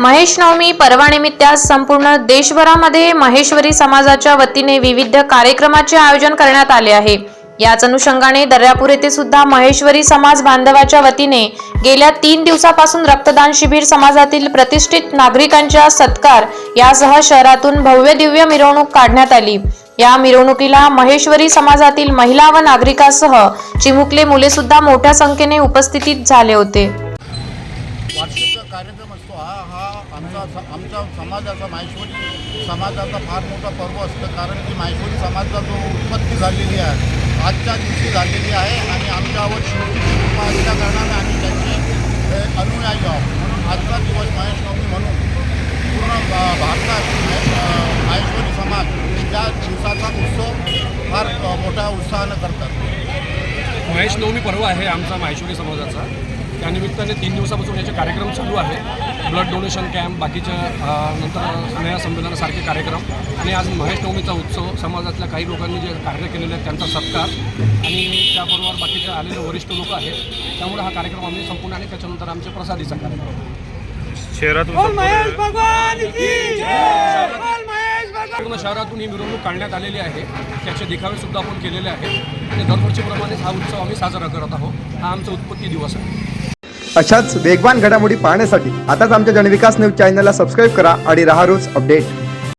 महेश नवमी पर्वानिमित्त आज संपूर्ण देशभरामध्ये महेश्वरी समाजाच्या वतीने विविध कार्यक्रमाचे आयोजन करण्यात आले आहे. याच अनुषंगाने दर्यापूर येथे सुद्धा महेश्वरी समाज बांधवाच्या वतीने गेल्या तीन दिवसापासून रक्तदान शिबिर समाजातील प्रतिष्ठित नागरिकांच्या सत्कार यासह शहरातून भव्य दिव्य मिरवणूक काढण्यात आली. या मिरवणुकीला महेश्वरी समाजातील महिला व नागरिकासह चिमुकले मुले सुद्धा मोठ्या संख्येने उपस्थितीत झाले होते. वार्षिक कार्यक्रम असतो हा हा आमचा आमच्या समाजाचा माहेश्वरी समाजाचा फार मोठा पर्व असतं. कारण की माहेश्वरी समाजाचा जो उत्पत्ती झालेली आहे आजच्या दिवशी झालेली आहे आणि आमच्यावर शिवची कृपा असल्या कारणाने आम्ही त्यांचे अनुयायी आहोत. म्हणून आजचा दिवस महेश म्हणून पूर्ण भारतात माहेश्वरी समाज त्या दिवसाचा उत्सव फार मोठ्या उत्साहानं करतात. महेश नवमी पर्व आहे आमचा माहेश्वरी समाजाचा. त्यानिमित्ताने तीन दिवसापासून याचे कार्यक्रम चालू आहे. ब्लड डोनेशन कॅम्प बाकीच्या अ, नंतर स्नेह संमेलनासारखे कार्यक्रम. आणि आज महेश नवमीचा उत्सव. समाजातल्या काही लोकांनी जे कार्य केलेले आहेत त्यांचा सत्कार. आणि त्याबरोबर बाकीचे आलेले वरिष्ठ लोक आहेत. त्यामुळे हा कार्यक्रम आम्ही संपूर्ण आणि त्याच्यानंतर आमच्या प्रसादीचा कार्यक्रम. शहरातून बोल संपूर्ण- महेश भगवान की जय बोल महेश भगवान पूर्ण शहरातून ही मिरवणूक काढण्यात आलेली आहे. त्याचे दिखावे सुद्धा आपण केलेले आहेत. आणि दरवर्षीप्रमाणेच हा उत्सव आम्ही साजरा करत आहोत. हा आमचा उत्पत्ती दिवस आहे. अशाच वेगवान घडामोडी पाहण्यासाठी आताच आमच्या जनविकास न्यूज चॅनलला सबस्क्राईब करा आणि राहा रोज अपडेट.